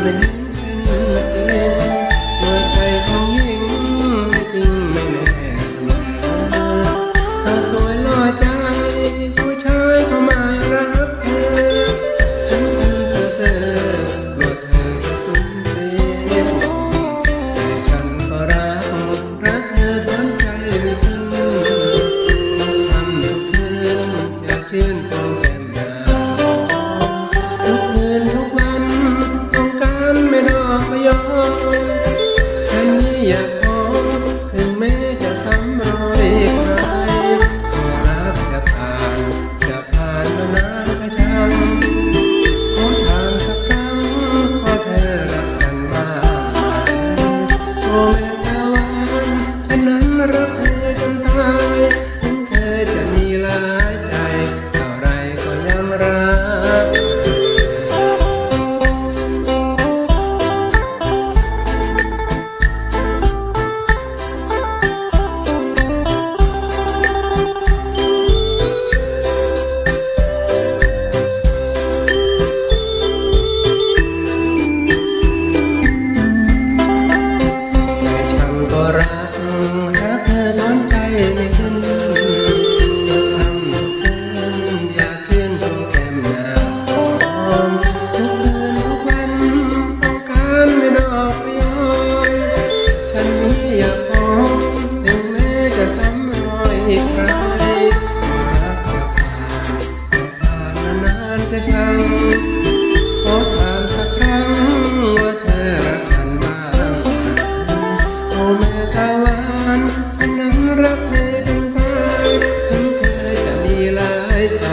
human จะชัขอถามสักครั้งว่าเธอรักฉันบ้างโอ้แม่ตาหวานฉันนั้นรักเธอจงตายถึงเธอจะมีหลายใจ